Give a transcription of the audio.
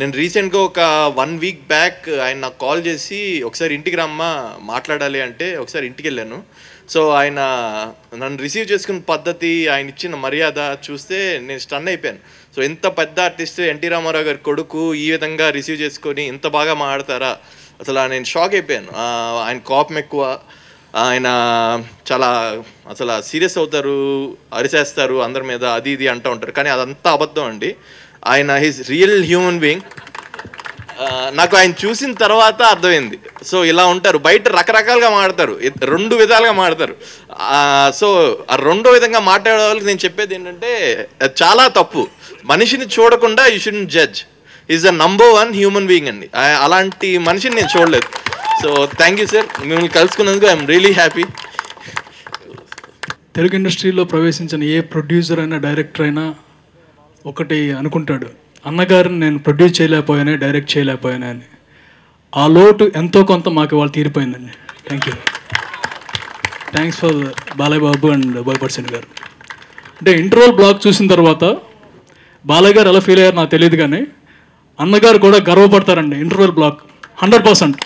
నేను రీసెంట్గా ఒక వన్ వీక్ బ్యాక్ ఆయన నాకు కాల్ చేసి ఒకసారి ఇంటికి రమ్మా మాట్లాడాలి అంటే ఒకసారి ఇంటికి వెళ్ళాను. సో ఆయన నన్ను రిసీవ్ చేసుకున్న పద్ధతి ఆయన ఇచ్చిన మర్యాద చూస్తే నేను స్టన్ అయిపోయాను. సో ఎంత పెద్ద ఆర్టిస్ట్ ఎన్టీ రామారావు గారి కొడుకు ఈ విధంగా రిసీవ్ చేసుకొని ఇంత బాగా మాట్లాడతారా? అసలు నేను షాక్ అయిపోయాను. ఆయన కోపం ఎక్కువ. ఆయన చాలా అసలు సీరియస్ అవుతారు అరిసేస్తారు అందరి మీద అది ఇది అంటూ ఉంటారు. కానీ అదంతా అబద్ధం అండి. ఆయన హిస్ రియల్ హ్యూమన్ బీయింగ్ నాకు ఆయన చూసిన తర్వాత అర్థమైంది. సో ఇలా ఉంటారు. బయట రకరకాలుగా మాడతారు. రెండు విధాలుగా మాడతారు. సో ఆ రెండో విధంగా మాట్లాడే వాళ్ళకి నేను చెప్పేది ఏంటంటే చాలా తప్పు. మనిషిని చూడకుండా you should judge is the number one human being అండి. అలాంటి మనిషిని నేను చూడలేదు. సో థ్యాంక్ యూ సార్ మిమ్మల్ని కలుసుకున్నందుకు ఐఎమ్ రియలీ హ్యాపీ తెలుగు ఇండస్ట్రీలో ప్రవేశించిన ఏ ప్రొడ్యూసర్ అయినా డైరెక్టర్ అయినా ఒకటి అనుకుంటాడు అన్నగారిని నేను ప్రొడ్యూస్ చేయలేకపోయానే డైరెక్ట్ చేయలేకపోయానే అని. ఆ లోటు ఎంతో కొంత మాకు వాళ్ళు తీరిపోయిందండి. Thank you thanks for Balayya Babu and బాయపర్సన్ గారు. అంటే ఇంటర్వల్ బ్లాగ్ చూసిన తర్వాత బాలయ్య గారు ఎలా ఫీల్ అయ్యారు నాకు తెలియదు కానీ అన్నగారు కూడా గర్వపడతారండి ఇంటర్వల్ బ్లాక్. Hundred percent.